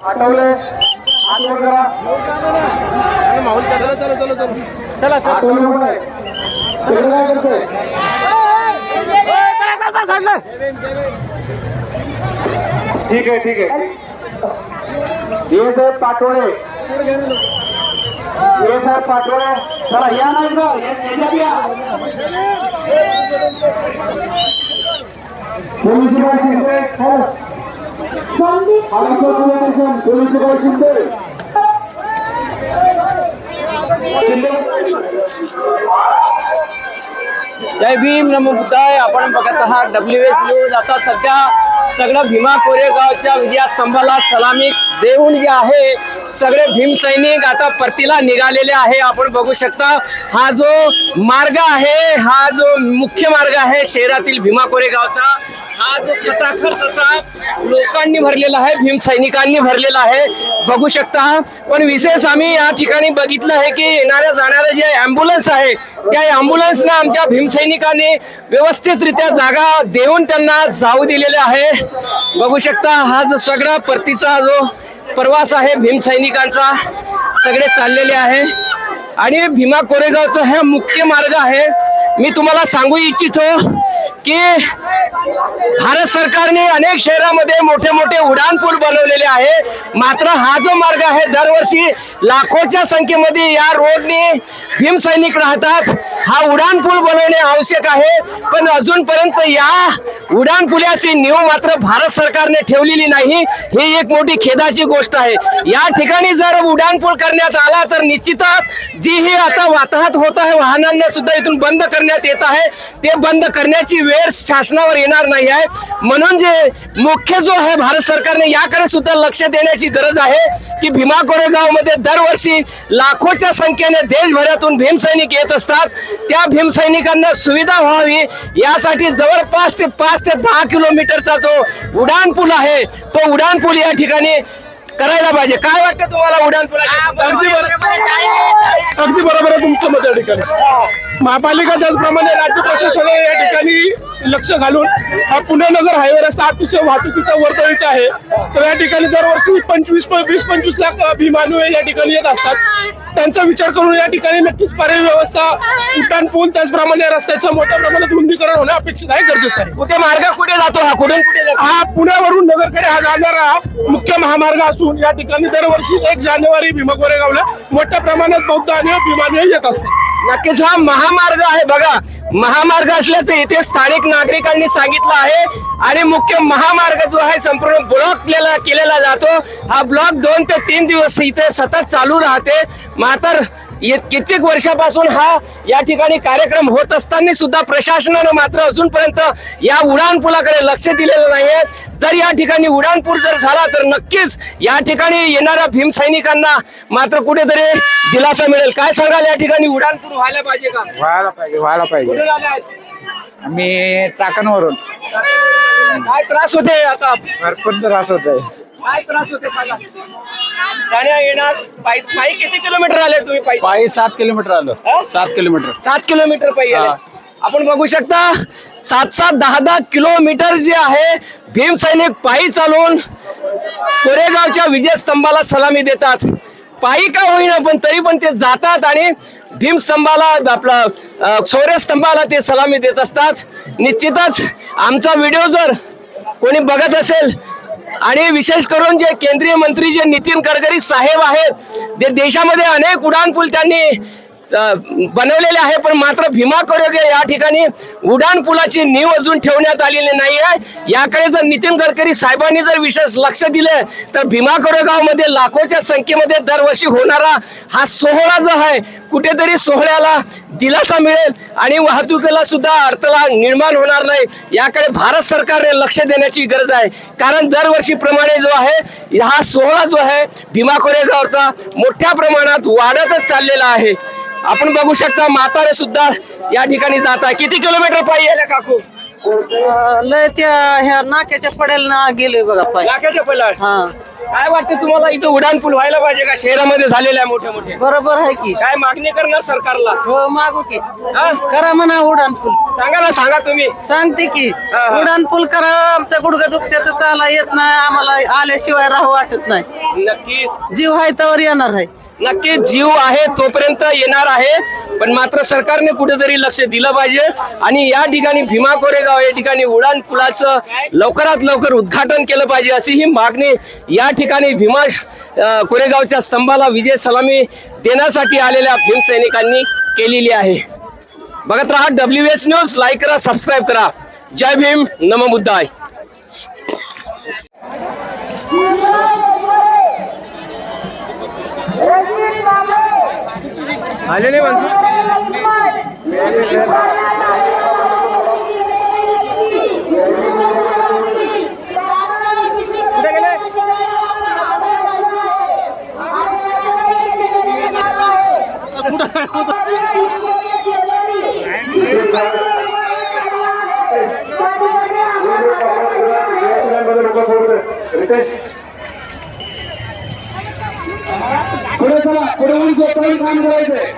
आठवले करतोय ठीक आहे ठीक आहे. ये साहेब पाटोळे. ये साहेब पाटोळे. चला या नाही पोलीस जय भीम नमो बुद्धाय. आपण बघत आहात डब्ल्यू एस न्यूज आता सध्या सगळं भीमा कोरेगावच्या विजयास्तंभाला सलामी देऊन जे आहे सगळे भीम सैनिक आता परतीला निघालेले आहे. आपण बघू शकता हा जो मार्ग आहे हा जो मुख्य मार्ग आहे शहरातील भीमा कोरेगावचा हा जो खचाखच असा लोकांनी भरलेला आहे भीम सैनिकांनी भरलेला आहे. बघू शकता. पण विशेष आम्ही या ठिकाणी बघितलं आहे की येणाऱ्या जाणाऱ्या जे अँब्युलन्स आहे त्या अँब्युलन्सना आमच्या भीमसैनिकांनी व्यवस्थितरित्या जागा देऊन त्यांना जाऊ दिलेले आहे. बघू शकता हा जो सगळा परतीचा जो प्रवास आहे भीमसैनिकांचा सगळे चाललेले आहे. आणि भीमा कोरेगावचा हा मुख्य मार्ग आहे. मी तुम्हाला सांगू इच्छितो की भारत सरकारने अनेक शहरामध्ये मोठे मोठे उड्डाणपूल बनवलेले आहे. मात्र हा जो मार्ग आहे दरवर्षी लाखोच्या संख्येमध्ये या रोडने भीमसैनिक राहतात. हा उडान पूल बनवणे आवश्यक आहे. पण अजूनपर्यंत या उडान पुलाची नीव मात्र भारत सरकारने ठेवलेली नाही. ही एक मोठी खेदाची गोष्ट आहे. या ठिकाणी जर उडान पूल करण्यात आला तर निश्चितच जी ही आता वाताहत होत आहे वाहनांना सुद्धा इथून बंद करण्यात येत आहे. ते बंद करण्याची वेळ शासनावर येणार नाही आहे. म्हणून जे मुख्य जो आहे भारत सरकारने याकडे सुद्धा लक्ष देण्याची गरज आहे की भीमा कोरेगावमध्ये दरवर्षी लाखोच्या संख्येने देशभरातून भीमसैनिक येत असतात. त्या भीमसैनिकांना सुविधा व्हावी यासाठी जवळपास ते पाच ते दहा किलोमीटरचा जो उड्डाण पूल आहे तो उड्डाण पूल या ठिकाणी करायला पाहिजे. काय वाटतं तुम्हाला उड्डाण अगदी पुला अगदी बरोबर आहे तुमचं मत या ठिकाणी. महापालिका त्याचप्रमाणे राज्य प्रशासनाने या ठिकाणी लक्ष घालून हा पुणे नगर हायवे रस्ता अतिशय वाहतुकीचा वर्दळीचा आहे. तर या ठिकाणी दरवर्षी पंचवीस वीस पंचवीस लाख अभिमानू या ठिकाणी येत असतात. त्यांचा विचार करून या ठिकाणी नक्कीच पर्यायी व्यवस्था उड्डाण पूल त्याचप्रमाणे रस्त्याचं मोठ्या प्रमाणात रुंदीकरण होणं अपेक्षित आहे गरजेचं आहे. कुठे मार्ग कुठे जातो हा? कुठून कुठे जातो? हा पुण्यावरून नगरकडे हा जाणारा मुख्य महामार्ग असून या ठिकाणी दरवर्षी एक जानेवारी भीमा कोरेगावला मोठ्या प्रमाणात बौद्ध आणि अभिमानी येत असते नक्कीच हा महामार्ग आहे. बघा महामार्ग असल्याचं इथे स्थानिक नागरिकांनी सांगितलं आहे आणि मुख्य महामार्ग जो आहे संपूर्ण ब्लॉक केलेला केलेला जातो. हा ब्लॉक दोन ते तीन दिवस इथे सतत चालू राहते. मात्र कित्येक वर्षापासून हा या ठिकाणी कार्यक्रम होत असताना सुद्धा प्रशासनानं मात्र अजूनपर्यंत या उडाण पुलाकडे लक्ष दिलेलं नाहीये. जर या ठिकाणी उडाण पूल जर झाला तर नक्कीच या ठिकाणी येणाऱ्या भीम सैनिकांना मात्र कुठेतरी दिलासा मिळेल. काय सांगाल या ठिकाणी उडाण पूल व्हायला पाहिजे का? व्हायला पाहिजे व्हायला पाहिजे? आम्ही टाकणवरून. काय त्रास होते आता? भरपूर त्रास होत आहे काय त्रास होते जाण्या येण्यास पायी पायी किती किलोमीटर आले तुम्ही पायी? पायी सात किलोमीटर आलो? सात किलोमीटर. सात किलोमीटर पायी आले. आपण बघू शकता सात सात दहा दहा किलोमीटर जे आहे भीम सैनिक पायी चालून कोरेगावच्या विजयस्तंभाला सलामी देतात. पायी का होईना पण तरी पण ते जातात आणि भीमस्तंभाला आपला अ, शौर्यस्तंभाला ते सलामी देत असतात. निश्चितच आमचा व्हिडिओ जर कोणी बघत असेल आणि विशेष करून जे केंद्रीय मंत्री जे नितीन गडकरी साहेब आहेत ते देशामध्ये अनेक उड्डाणपूल त्यांनी बनवलेले आहे पण मात्र भीमा कोरेगाव या ठिकाणी उड्डाण पुलाची नीव अजून ठेवण्यात आलेली नाही आहे याकडे जर नितीन गडकरी साहेबांनी जर विशेष लक्ष दिले तर भीमा कोरेगावमध्ये लाखोच्या संख्येमध्ये दरवर्षी होणारा हा सोहळा जो आहे कुठेतरी सोहळ्याला दिलासा मिळेल आणि वाहतुकीला सुद्धा अडथळा निर्माण होणार नाही. याकडे भारत सरकारने लक्ष देण्याची गरज आहे. कारण दरवर्षीप्रमाणे जो आहे हा सोहळा जो आहे भीमा कोरेगावचा मोठ्या प्रमाणात वाढतच चाललेला आहे. आपण बघू शकता म्हातारे सुद्धा या ठिकाणी जात आहे. किती किलोमीटर पायी गेल्या काकू? लय त्या ह्या नाक्याच्या पडेल ना गेलोय बघा पाय. लाखाच्या पल्ला हा. काय वाटतं तुम्हाला इथं उड्डाण पूल व्हायला पाहिजे का? शहरामध्ये झालेल्या मोठे मोठे. बरोबर आहे की. काय मागणी करणार सरकारला? हो मागू की. हा? करा म्हणा उडान पूल. सांगा ना सांगा तुम्ही. सांगते की हा, हा. उडान पूल करा. आमचं गुडघं दुखते तर चाला येत नाही. आम्हाला आल्याशिवाय राहू वाटत नाही. नक्कीच. जीव आहे तर येणार आहे. नक्की जीव आहे तोपर्यंत येणार आहे. पण मात्र सरकारने कुठेतरी लक्ष दिलं पाहिजे. आणि या ठिकाणी भीमा कोरेगाव या ठिकाणी उडान पुलाचं लवकरात लवकर उद्घाटन केलं पाहिजे अशी ही मागणी या ठिकाणी भीमा कोरेगावच्या स्तंभाला विजय सलामी देण्यासाठी आलेल्या भीमसैनिकांनी केलेली आहे. बघत राहा डब्ल्यू एस न्यूज लाईक करा सबस्क्राईब करा. जय भीम नम बुद्धाय. आलेले नाही माणसं? काम करायचंय.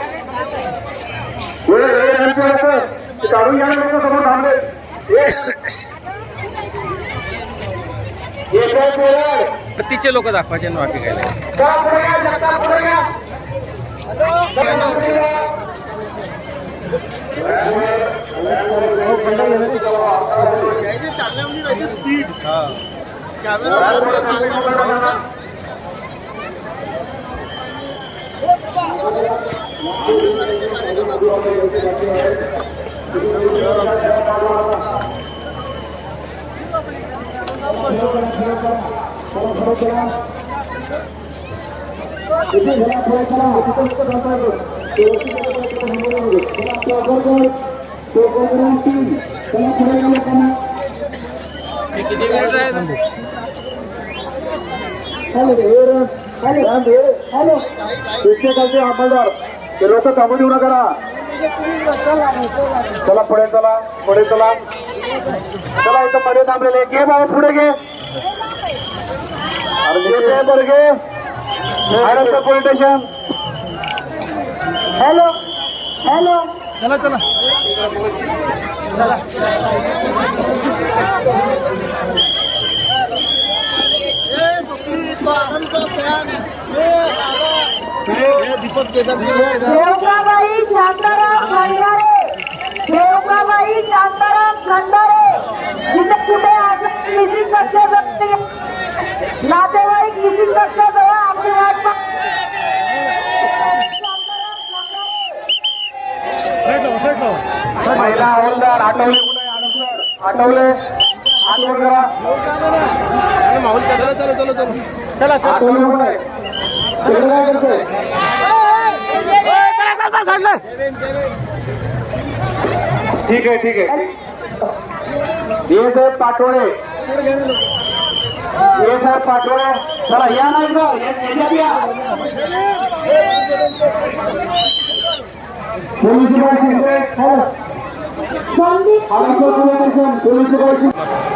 काढून घ्या समोर थांबले. तिचे लोक दाखवायचे ना वाटी काय जा पुढे शिक्षकांचे अंमलदार ते लोक थांबू देऊ नका चला पुढे चला पुढे चला. चला इथं मध्ये थांबलेले. घे बाबा पुढे घे. अरे घे बरं घे. Maharashtra police station. Hello. Hello. चला. चला. देवकाबाई शांताराम खंडारे. देवकाबाई शांताराम खंडारे. जिथे कुठे आज निधी कक्षा व्यक्ती नातेवाईक निधी आपली वाट महिला हवालदार आठवले कुठे? आठवले. आठवले. करा आठवले कुठे आहे? करतोय? ठीक आहे ठीक आहे. ये साहेब पाटोळे. ये साहेब पाटोळे. चला या नाही पोलीस शिपाई पोलीस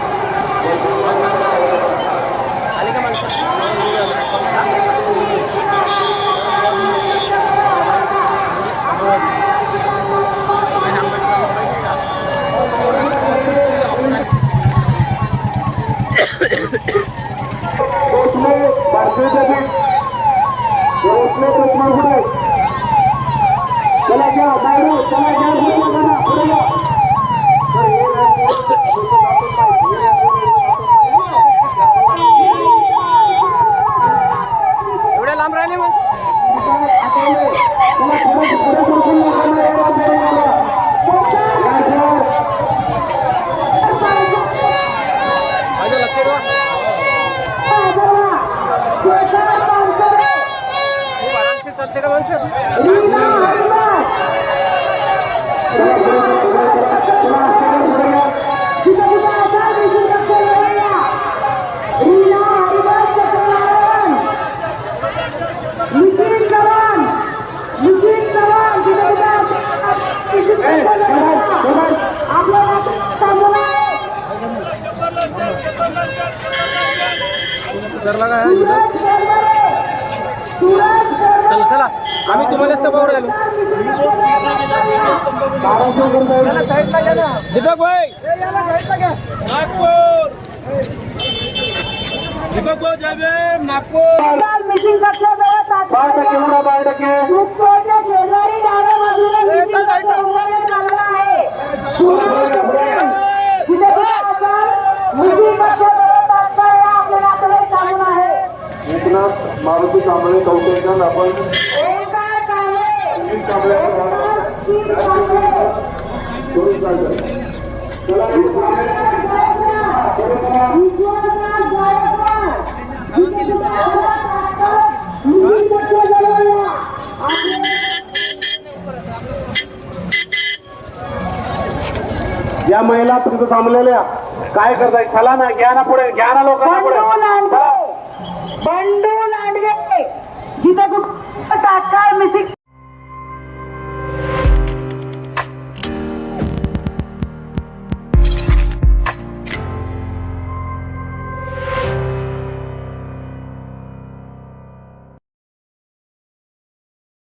चला चला. आम्ही तुम्हालाच तर पाहू राहिलो दीपक भाई. मिटिंग कक्षाजवळ तात्काळ फूड कोर्टच्या शेजारी डाव्या बाजूला meeting कक्ष उभारण्यात आलेला आहे. तिथे कुठे असाल? meeting कक्षाजवळ तात्काळ या. आपले नातेवाईक सांगून आहे. मारुती कांबळे कौशल्यान आपण या महिला तुमचं थांबलेल्या काय करताय? चला ना घ्या ना पुढे घ्या ना लोकांना जिथे कुठं काय मिसिंग